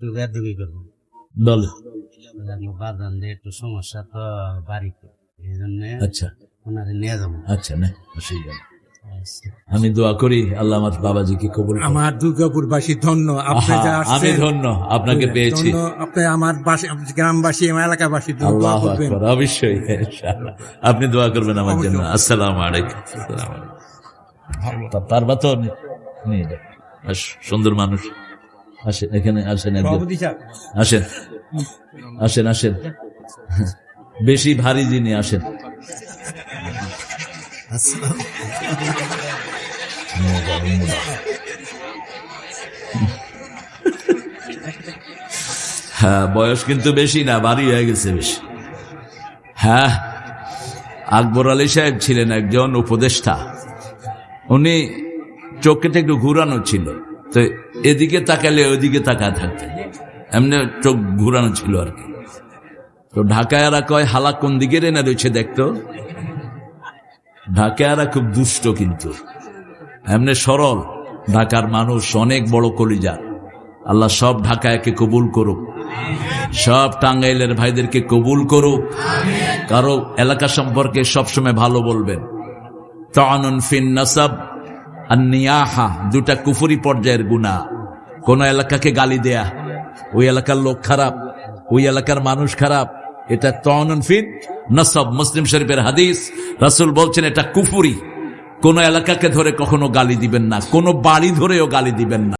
দুগাদুগি করব। বাদান দিয়ে একটু সমস্যা তো বাড়িতে এই জন্য আচ্ছা। ওনারে নিয়ে যাব। আচ্ছা না অসুবিধা নেই। আমি দোয়া করি আল্লাহ আমার বাবাজিকে কবুল। আমার দুর্গাপুরবাসী ধন্য আপনি যা আমি ধন্য আপনাকে পেয়েছি। আপনি আমার বাসী- গ্রামবাসী আমার এলাকাবাসী দোয়া আল্লাহ করবেন। আকবার, অবশ্যই আপনি দোয়া করবেন আমার জন্য। আসসালামু আলাইকুম। আসসালামু আলাইকুম। তা পারবা তো নিয়ে যাও। সুন্দর মানুষ। আসেন এখানে আসেন আসেন। আসেন আসেন। বেশি ভারী যিনি আসেন। হ্যাঁ বয়স কিন্তু বেশি না ভারী হয়ে গেছে বেশি। হ্যাঁ আকবর আলী সাহেব ছিলেন একজন উপদেষ্টা। উনি চোখটা একটু ঘুরানো ছিল। তো এদিকে তাকালে ওইদিকে তাকায় থাকতে। এমনি চোখ ঘুরানো ছিল আর কি। তো ঢাকায়ারা কয় হালা কোন দিকে রেনা রয়েছে দেখতো? ঢাকায়ারা খুব দুষ্ট কিন্তু। এমনি সরল। ঢাকার মানুষ অনেক বড় কলিজা। আল্লাহ সব ঢাকায়কে কবুল করুক। সব টাঙ্গাইলের ভাইদেরকে কবুল করুক। কারও এলাকা সম্পর্কে সবসময় ভালো বলবেন। তানুন ফিন নাসাব। আর নিয়াহা দুটা কুফুরি পর্যায়ের গুণা। কোন এলাকাকে গালি দেয়া, ওই এলাকার লোক খারাপ, ওই এলাকার মানুষ খারাপ। এটা নসব নাসাব মুসলিম শরীফের হাদিস। রাসুল বলছেন, এটা কুফুরি। কোন এলাকাকে ধরে কখনো গালি দিবেন না, কোনো বাড়ি ধরেও গালি দিবেন না।